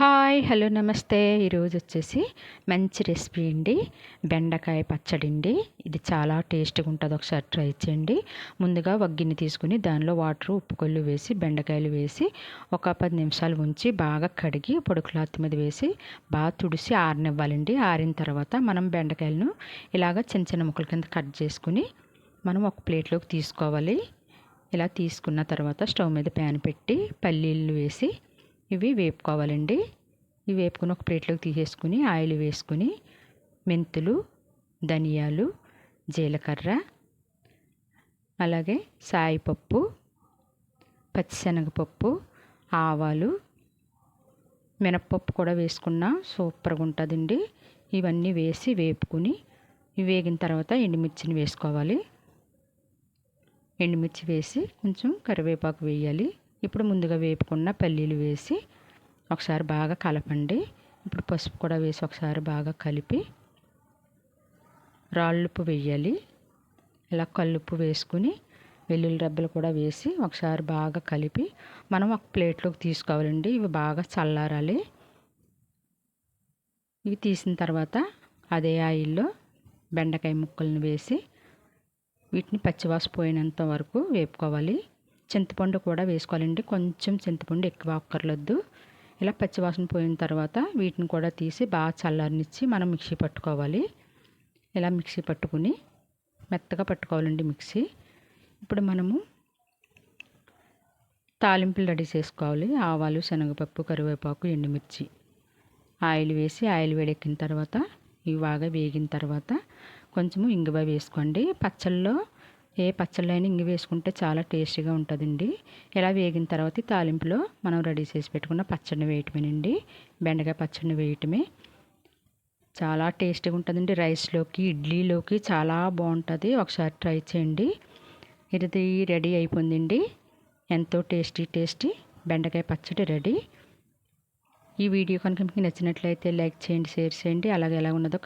Hi hello నమస్తే. ఈరోజు వచ్చేసి మంచి రెసిపీ అండి. బెండకాయ పచ్చడి అండి. ఇది చాలా టేస్ట్గా ఉంటుంది. ఒకసారి ట్రై చేయండి. ముందుగా ఒక గిన్నె తీసుకుని దానిలో వాటర్ ఉప్పు కొల్లు వేసి బెండకాయలు వేసి ఒక పది నిమిషాలు ఉంచి బాగా కడిగి పొడి క్లాత్ మీద వేసి బాగా తుడిసి ఆరనివ్వాలండి. ఆరిన తర్వాత మనం బెండకాయలను ఇలాగ చిన్న చిన్న ముక్కల కింద కట్ చేసుకుని మనం ఒక ప్లేట్లోకి తీసుకోవాలి. ఇలా తీసుకున్న తర్వాత స్టవ్ మీద ప్యాన్ పెట్టి పల్లీలు వేసి ఇవి వేపుకోవాలండి. ఇవి వేపుకుని ఒక ప్లేట్లోకి తీసేసుకుని ఆయిల్ వేసుకుని మెంతులు ధనియాలు జీలకర్ర అలాగే సాయిపప్పు పచ్చిశనగపప్పు ఆవాలు మినప్పప్పు కూడా వేసుకున్నా సూపర్గా ఉంటుందండి. ఇవన్నీ వేసి వేపుకుని వేగిన తర్వాత ఎండుమిర్చిని వేసుకోవాలి. ఎండుమిర్చి వేసి కొంచెం కరివేపాకు వేయాలి. ఇప్పుడు ముందుగా వేపుకున్న పల్లీలు వేసి ఒకసారి బాగా కలపండి. ఇప్పుడు పసుపు కూడా వేసి ఒకసారి బాగా కలిపి రాళ్ళుప్పు వేయాలి. ఇలా కల్లుప్పు వేసుకుని వెల్లుల్లి రబ్బలు కూడా వేసి ఒకసారి బాగా కలిపి మనం ఒక ప్లేట్లోకి తీసుకోవాలండి. ఇవి బాగా చల్లారాలి. ఇవి తీసిన తర్వాత అదే ఆయిల్లో బెండకాయ ముక్కలను వేసి వీటిని పచ్చివాస పోయినంత వరకు వేపుకోవాలి. చింతపండు కూడా వేసుకోవాలండి. కొంచెం చింతపండు ఎక్కువ అక్కర్లొద్దు. ఇలా పచ్చివాసన పోయిన తర్వాత వీటిని కూడా తీసి బాగా చల్లారనిచ్చి మనం మిక్సీ పట్టుకోవాలి. ఇలా మిక్సీ పట్టుకుని మెత్తగా పట్టుకోవాలండి మిక్సీ. ఇప్పుడు మనము తాలింపులు రెడీ చేసుకోవాలి. ఆవాలు శనగపప్పు కరివేపాకు ఎండుమిర్చి ఆయిల్ వేసి ఆయిల్ వేడెక్కిన తర్వాత ఇవి బాగా వేగిన తర్వాత కొంచెము ఇంగువ వేసుకోండి. పచ్చళ్ళలో ఏ పచ్చళ్ళైనా ఇంగి వేసుకుంటే చాలా టేస్టీగా ఉంటుందండి. ఇలా వేగిన తర్వాత తాలింపులో మనం రెడీ చేసి పెట్టుకున్న పచ్చడిని వేయటమేనండి. బెండకాయ పచ్చడిని వేయటమే. చాలా టేస్టీగా ఉంటుందండి రైస్లోకి ఇడ్లీలోకి చాలా బాగుంటుంది. ఒకసారి ట్రై చేయండి. ఇది రెడీ అయిపోయిందండి. ఎంతో టేస్టీ టేస్టీ బెండకాయ పచ్చడి రెడీ. ఈ వీడియో కనుక మీకు నచ్చినట్లయితే లైక్ చేయండి షేర్ చేయండి. అలాగే ఎలా ఉన్నదో